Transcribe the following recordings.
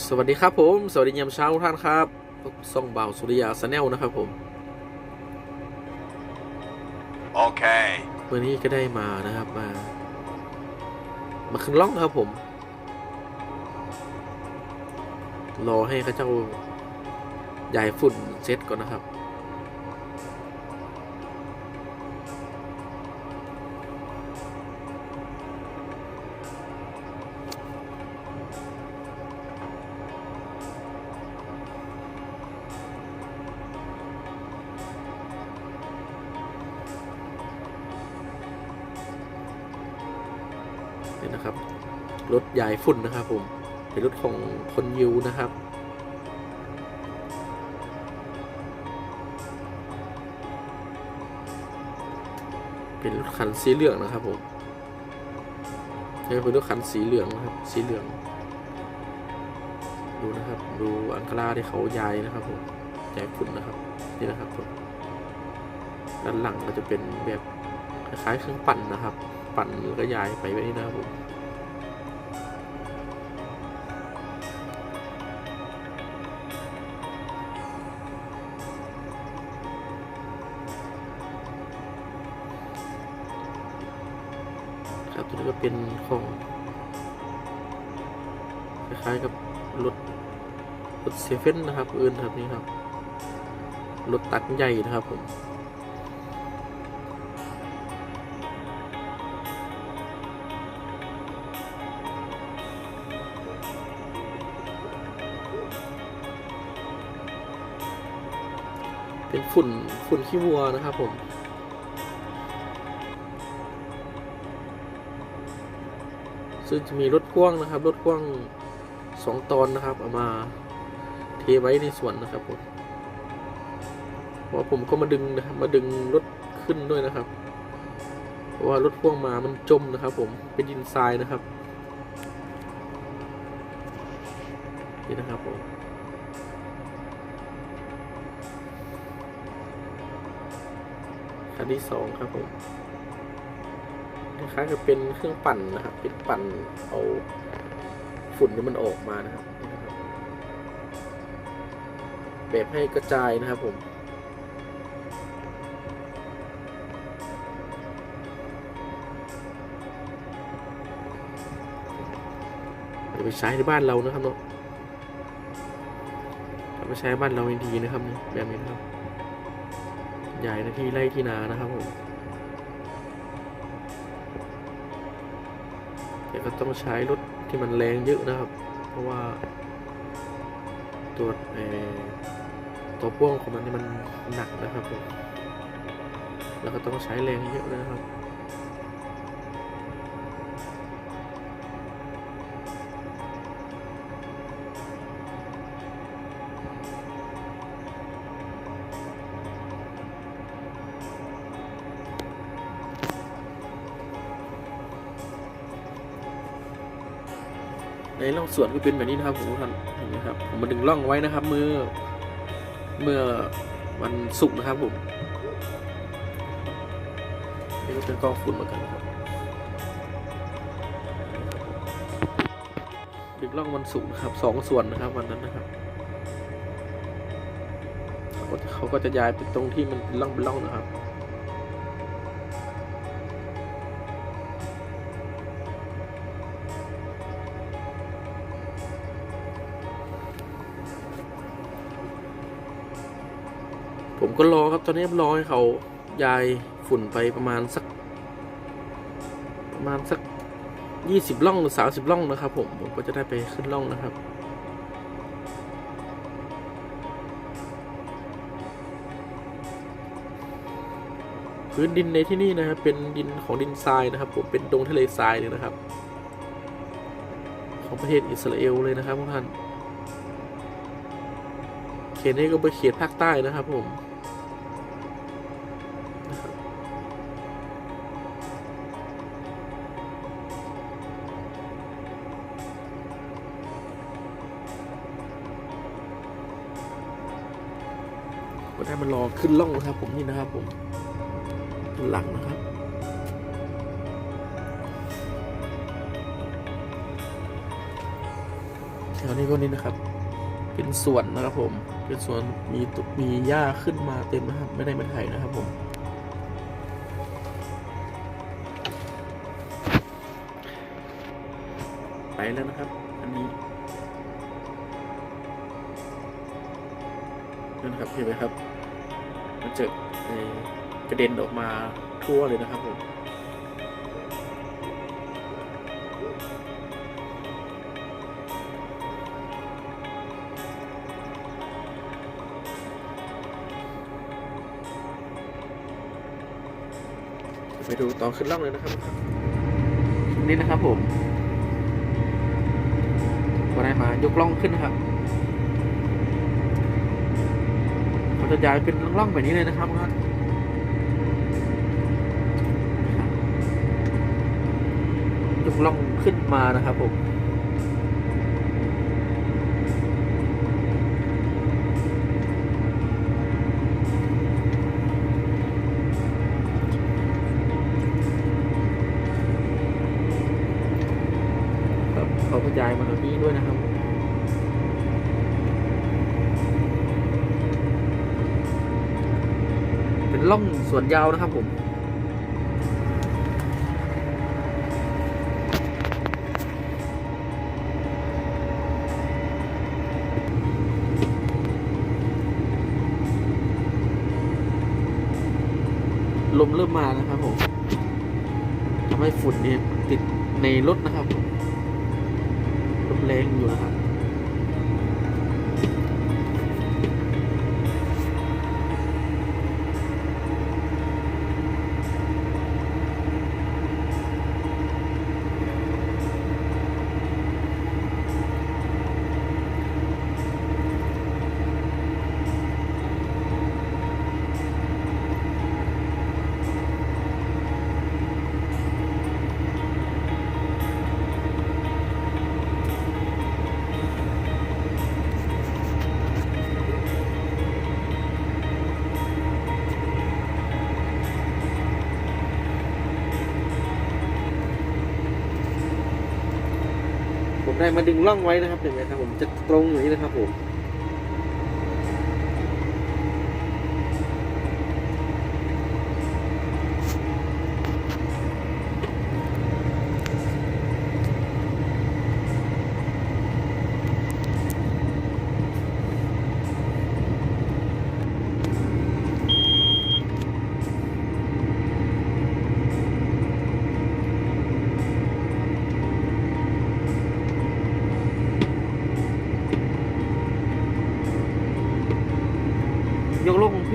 สวัสดีครับผม สวัสดียามเช้าทุกท่านครับพบส่องเบาสุริยาสแนลนะครับผม Okay. วันนี้ก็ได้มานะครับมา มาขึ้นล่องครับผม รอให้เข้าเจ้าย้ายฝุ่นเซตก่อนนะครับ รถย้ายฝุ่นนะครับผม เป็นรถของคนยูนะครับ เป็นรถคันสีเหลืองนะครับผมนี่เป็นรถคันสีเหลืองนะครับ สีเหลือง ดูนะครับ ดูอังคาราที่เขาย้ายนะครับผมย้ายฝุ่นนะครับ นี่นะครับผมด้านหลังก็จะเป็นแบบคล้ายๆเครื่องปั่นนะครับ ปั่นแล้วก็ย้ายไปแบบนี้นะครับผม ครับตัวนี้ก็เป็นของคล้ายๆกับรถรถเซเว่นนะครับอื่นครับนี่ครับรถตักใหญ่นะครับผมเป็นฝุ่นฝุ่นขี้วัวนะครับผม ซึ่งจะมีรถพ่วงนะครับ รถพ่วงสองตอนนะครับ เอามาเทไว้ในสวนนะครับผมเพราะผมก็มาดึงนะครับมาดึงรถขึ้นด้วยนะครับ เพราะว่ารถพ่วงมามันจมนะครับ ผมเป็นดินทรายนะครับนี่นะครับผมคันที่สองครับผม คล้ายๆกับเป็นเครื่องปั่นนะครับ เป็นปั่นเอาฝุ่นที่มันออกมานะครับนี่นะครับแบบให้กระจายนะครับผมเดี๋ยวไปใช้ในบ้านเรานะครับเนาะเอาไปใช้บ้านเราดีนะครับแบบนี้นะครับ ใหญ่นะที่ไร่ที่นานะครับผม แต่ก็ต้องใช้รถที่มันแรงเยอะนะครับ เพราะว่าตัวตัวพ่วงของมันนี่มันหนักนะครับผมแล้วก็ต้องใช้แรงเยอะนะครับ ในร่องส่วนก็เป็นแบบนี้นะครับผมท่านเห็นไหมครับผมมาดึงร่องไว้นะครับ เมื่อเมื่อวันศุกร์นะครับผมนี่ก็เป็นกองฝุ่นเหมือนกันครับ ดึงร่องวันศุกร์นะครับสองส่วนนะครับวันนั้นนะครับเขาก็เขาก็จะย้ายไปตรงที่มันเป็นร่องเป็นร่องนะครับ ผมก็รอครับตอนนี้รอให้เขายายฝุ่นไปประมาณสัก ประมาณสักยี่สิบล่องหรือสามสิบล่องนะครับ ผมผมก็จะได้ไปขึ้นล่องนะครับพื้นดินในที่นี่นะครับเป็นดินของดินทรายนะครับ ผมเป็นดงทะเลทรายเลยนะครับ ของประเทศอิสราเอลเลยนะครับทุกท่านเขตนี้ก็เป็นเขตภาคใต้นะครับผม ก็ได้มารอขึ้นล่องนะครับ ผมนี่นะครับ ผมหลังนะครับโถวนี้ก็นี่นะครับ เป็นสวนนะครับผม เป็นสวนมีมีหญ้าขึ้นมาเต็มนะครับ ไม่ได้มาไถนะครับ ผมไปแล้วนะครับ อันนี้นั่นนะครับเห็นไหมครับ จะกระเด็นออกมาทั่วเลยนะครับผมไปดูตอนขึ้นล่องเลยนะครับนี่นะครับผมก็ได้มายกล่องขึ้นนะครับ เราจะย้ายเป็นล่องๆแบบนี้เลยนะครับท่านยกล่องขึ้นมานะครับผมครับเขากระจายมาตรงนี้ด้วยนะครับ เป็น ล่องสวนยาวนะครับผมลมเริ่มมานะครับผมทำให้ฝุ่นเนี่ยติดในรถนะครับลมแรงอยู่นะครับ ได้มาดึงล่องไว้นะครับเห็นไหมครับผมจะตรงอย่างนี้นะครับผม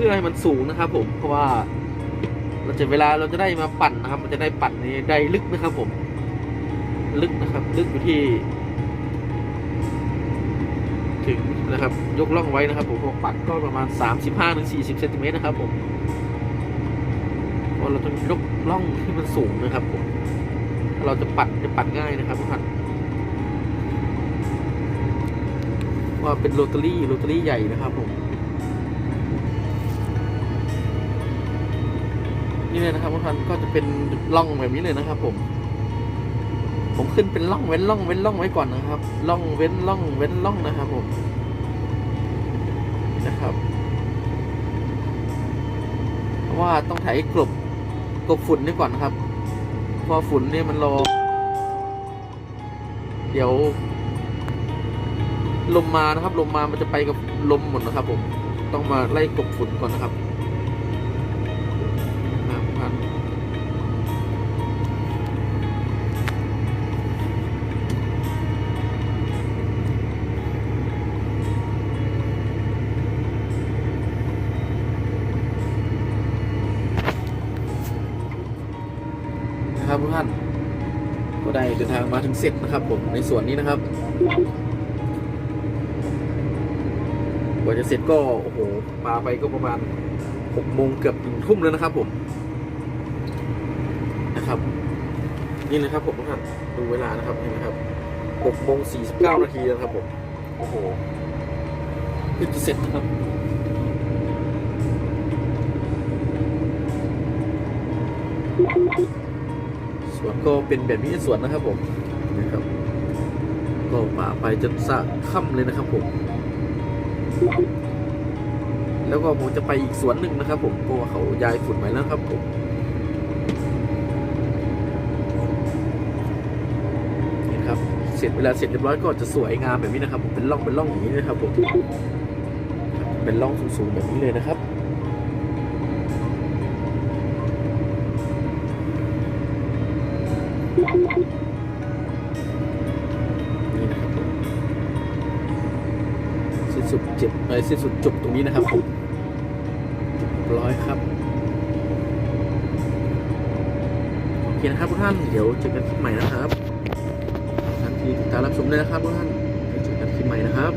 พื่อให้มันสูงนะครับผมเพราะว่าเราจะเวลาเราจะได้มาปั่นนะครับ มันจะได้ปั่นในได้ลึกนะครับผม ลึกนะครับ ลึกอยู่ที่ ถึงนะครับ ยกล่องไว้นะครับ ผมปั่นก็ประมาณ 35ถึง40เซนติเมตรนะครับผมเพราะเราต้องยกล่องที่มันสูงนะครับผมเราจะปั่นจะปั่นง่ายนะครับทุกท่านว่าเป็นโรตารี่โรตารี่ใหญ่นะครับผม นี่เลยนะครับทุกท่านก็จะเป็นล่องแบบนี้เลยนะครับ ผม ผมขึ้นเป็นล่องเว้นล่องเว้นล่องไว้ก่อนนะครับล่องเว้นล่องเว้นล่องนะครับ ผมนะครับเพราะว่าต้องไถกลบกลบฝุ่นนี่ก่อนนะครับเพราะฝุ่นเนี่ยมันรอ เดี๋ยว ลมมานะครับ ลมมามันจะไปกับลมหมดนะครับ ผม ต้องมาไล่กลบฝุ่นก่อนนะครับ นะครับทุกท่าน ก็ได้เดินทางมาถึงเสร็จนะครับ ผมในส่วนนี้นะครับกว่าจะเสร็จก็โอ้โหมาไปก็ประมาณหกโมงเกือบถึงทุ่มแล้วนะครับ ผมนะครับ นี่เลยครับ ผมทุกท่านดูเวลานะครับเห็นไหมครับหกโมงสี่สิบเก้านาทีแล้วครับผมโอ้โหเพิ่งจะเสร็จนะครับ สวนก็เป็นแบบนี้สวนนะครับผมนะครับ ก็ป่าไปจนสะค่ำเลยนะครับผม แล้วก็ผมจะไปอีกสวนหนึ่งนะครับ ผมเพราะว่าเขาย้ายฝุ่นไปแล้วครับผมเห็นครับเสร็จเวลาเสร็จเรียบร้อยก็จะสวยงามแบบนี้นะครับ ผมเป็นร่องเป็นร่องอย่างนี้นะครับผมเป็นร่องสูงๆแบบนี้เลยนะครับ สิ้นสุดเจ็บเอ้ยสิ้นสุดจบตรงนี้นะครับผมร้อยครับโอเคนะครับทุกท่านเดี๋ยวเจอกันคลิปใหม่นะครับทันทีติดตามรับชมเลยนะครับทุกท่านเจอกันคลิปใหม่นะครับ